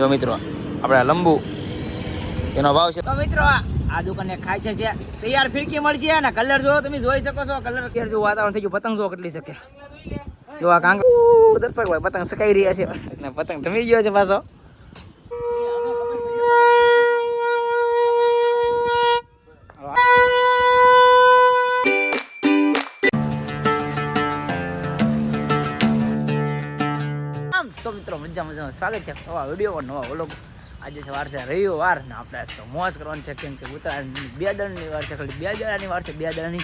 જો મિત્રો, આપણે લંબુ, એનો ભાવ છે તો મિત્રો, આ દુકાને ખાય છે તૈયાર ફિરકી મળશે અને કલર જો તમે જોઈ શકો છો, કલર કેર જો વાતાવરણ થઈ ગયું, પતંગ જો કેટલી શકે જો આ કાંગ દર્શક ભાઈ, પતંગ સકાઈ રહ્યા છે. પતંગ ધમી ગયો છે પાછો. મિત્રો સ્વાગત છે. નવા વીડિયો નવા વ્લોગ. આજે સવાર વાર છે રવિવાર. ને આપણે આજ તો મોજ કરવાનું છે, કેમ કે ઉત્તરાયણની બે દળની વાર છે, ખાલી બે દળાની વાર છે, બે દળની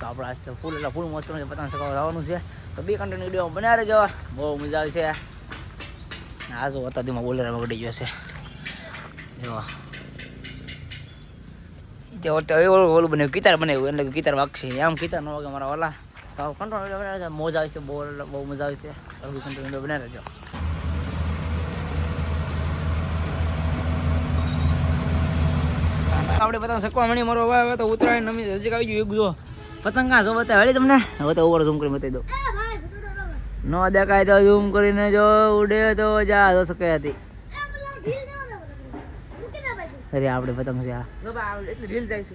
તો આપણે આજ તો ફૂલ એટલે ફૂલ મોજ કરવાનું છે, પતંગ સકાવવા જવાનું છે. તો બે કન્ટિન્યુ વીડિયો બનાવી રહેજો. બહુ મજા આવશે ને આ જો બોલેરા વગડી ગયો છે. જો. તે ઓલું ઓલું ઓલું બનાવ્યું એટલે કે કિતાર વાગશે આમ કિતાર ન વાગે મારા ઓલા તો કંટ્રોલ બનાવે છે, મોજ આવે છે બહુ બહુ મજા આવે છે. કંટ્રોલ બનાવી રહેજો. આપણે પતંગ સકવા મણી મારો હવે હવે તો ઉતરાયણ નમી નજીક આવી ગયું યુગ જો પતંગ કાં જો બતાવે હળી તમને? હવે તો ઓવર ઝૂમ કરી બતાવી દો નો દેખાય તો ઝૂમ કરીને જો ઉડે તો જા તો શકે હતી અરે આપણે પતંગ છે આ. જો બા ઢીલ જાય છે.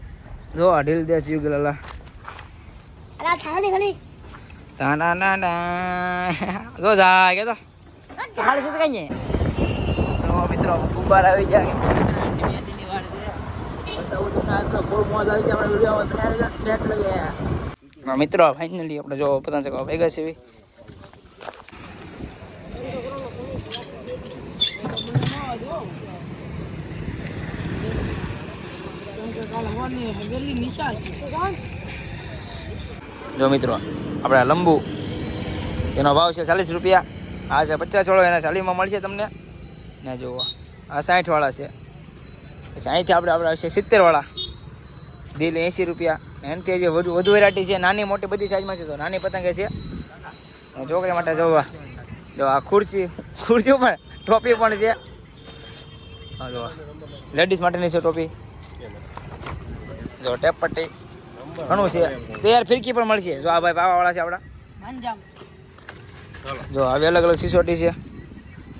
જો ઢીલ દે છે યુગ લાલા તા ના ના ના જો જા કે તો થાળી છે કઈ ને તો મિત્રો ગુબાર આવી જાય મિત્રો ફાઇનલી આપણે જો પતંગ ચગાવવા ભેગા છે જો મિત્રો, આપણે લંબુ, એનો ભાવ છે ચાલીસ રૂપિયા. આ છે પચાસ વાળો, એના ચાલીસમાં મળશે તમને. ને જુઓ, આ સાઠ વાળા છે. પછી આપણે આપણે આવશે સિત્તેર વાળા. દિલ એંસી રૂપિયા. એનાથી જે વધુ વધુ વેરાયટી છે નાની મોટી બધી સાઈઝમાં છે તો નાની પતંગ છે. છોકરી માટે જોવા. જો આ ખુરશી ખુરશી પણ ટોપી પણ છે. હા જો લેડીઝ માટેની છે ટોપી. જો ટેપ પટ્ટી ઘણું છે. તૈયાર ફિરકી પણ મળશે. જો આ ભાઈ પાવાવાળા છે આપણા. જો હવે અલગ અલગ સિસોટી છે.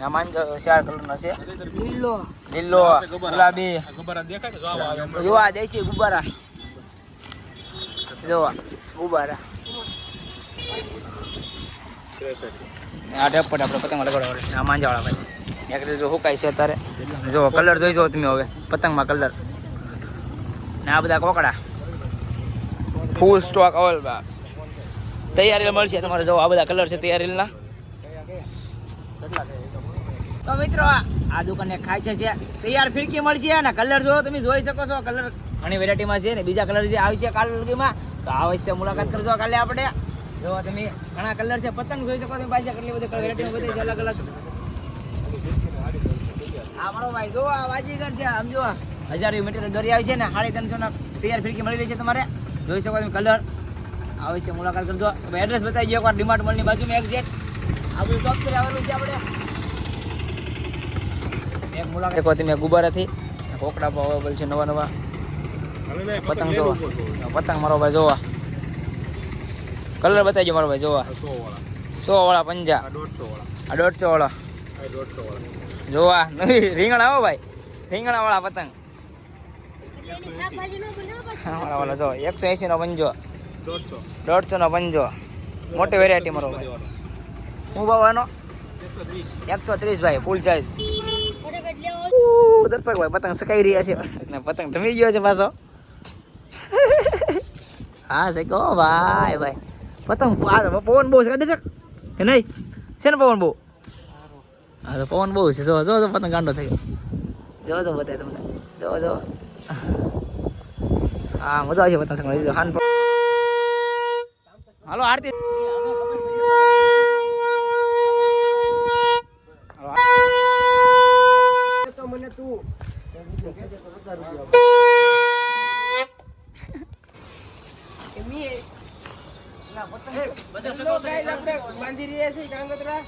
આ માંજો ચાર કલરના છે. લીલો. ગુલાબી. જો આ દેશી ગુબ્બારા. જો આ આ ટેપ પર આપણે પતંગમાં લગાડવા આ માંજાવાળા ભાઈ. એક રીતે જો હુકાય છે અત્યારે. જો કલર જોઈ જાઓ તમે હવે. પતંગમાં કલર ને આ બધા કોકડા. ફૂલ સ્ટોક અવેલેબલ તૈયારી મળશે તમારે. જો આ બધા કલર છે તૈયારીના તો મિત્રો આ દુકાને ખાય છે તૈયાર ફિરકી મળશે અને કલર જો તમે જોઈ શકો છો. કલર ઘણી વેરાયટીમાં છે ને બીજા કલર જે આવી છે કાલ લગીમાં તો અવશ્ય મુલાકાત કરજો કાલે આપણે. જો તમે ઘણા કલર છે, પતંગ જોઈ શકો તમે પાસે કેટલી બધી વેરાયટીમાં બધી છે, અલગ અલગ. આ મારો ભાઈ, જો આ વાજીગર છે, આમ જો હજાર મીટર દોરી આવી છે ને, સાડી ત્રણસો તૈયાર ફિરકી મળી રહી છે તમારે. જોઈ શકો તમે કલર. અવશ્ય મુલાકાત કરજો. એડ્રેસ બતાવી દો, એકવાર ડિમાર્ટ મોલની બાજુમાં એક્ઝેક્ટ આ બધું ટોપ કરી આવેલું છે આપણે. એક મુલાકાત મેં ગુબારાથી કોકડા પણ અવેલેબલ છે નવા નવા. પતંગ જોવા. પતંગ મારો ભાઈ જોવા. કલર બતાવજો મારો ભાઈ જોવા. સો વાળા પંજા. આ દોઢસો વાળા. જોવા. નવી રીંગણા આવો ભાઈ. રીંગણા વાળા પતંગ. વાળા વાળા જો એકસો એસી નો પંજો. દોઢસો. નો પંજો. મોટી વેરાયટી મારો ભાઈ. હું ભાવ એનો એકસો ત્રીસ ભાઈ ફૂલ સાઈઝ દર્શક ભાઈ, પતંગ સકાઈ રહ્યા છે. ને પતંગ ધમી ગયો છે પાછો. હા છે કહો ભાઈ ભાઈ. પતંગ પવન બહુ છે. દર્શક કે નહીં? છે ને પવન બહુ? હા તો પવન બહુ છે. જો જો જો, પતંગ ગાંડો થઈ ગયો. જો જો બતાય તમને. જો જો. હા, મજા આવશે પતંગ સકાઈ હાલો, આરતી.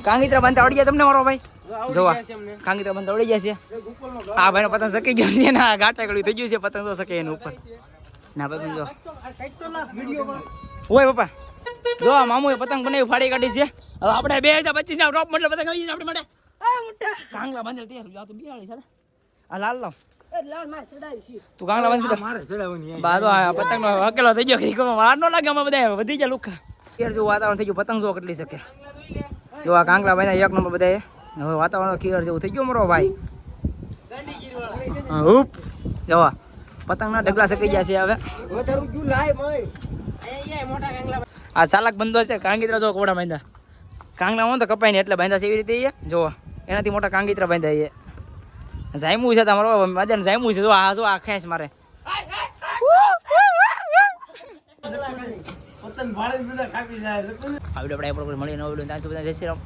કાંગીત્રા બંધ આવડી ગયા તમને મારો ભાઈ? જોવા. કાંગીત્રા બંધ આવડી જાય છે. આ ભાઈ પતંગ સકી ગયો છે. ને ગાટા ગળ્યું થઈ ગયું છે. પતંગ તો સકે એનું ઉપર. ના ભાઈ જો. ઓય, પપ્પા. જો, આ મામુએ પતંગ બનાવી ફાડી કાઢી છે. હવે આપણે બે હજાર પચીસ ના ટોપ મતલબ પતંગ આવી આપણે માટે. કાંગલા બાંધેલ તૈયાર તો બિહાડી છે આ લાલ લાવ એ લાલ માર ચડાવી છે. તું કાંગલા બાંધી મારે ચડાવવાની બાદો આ પતંગ નો અકેલો થઈ ગયો. વાર નો લાગે અમે બધા વધી ગયા લુખા. ખીર જેવું વાતાવરણ થઈ ગયું પતંગ જો કેટલી શકે. જો આ બાંધ્યા એક નંબર બધા હવે વાતાવરણ ખીર જેવું થઈ ગયું મારો ભાઈ. જવા પતંગના ઢગલા સકી ગયા છે હવે. વધારું ગયું લાય મય અહીંયા મોટા કાંગલા આ ચાલાક બંધો છે કાંગીત્રા જો કોડા બાંધ્યા. કાંગડા હોય ને તો કપાય ને એટલે બાંધ્યા છે એવી રીતે એ. જો એનાથી મોટા કાંગીત્રા બાંધ્યા એ જામ્યું છે તમારો મજાને જામ્યું છે. જો આ જો આ ખેંચ મારે. પતંગ ભાડે બધા કાપી જાય આ આપણે મળીને આવડે ત્યાં સુધી જય શ્રી રામ.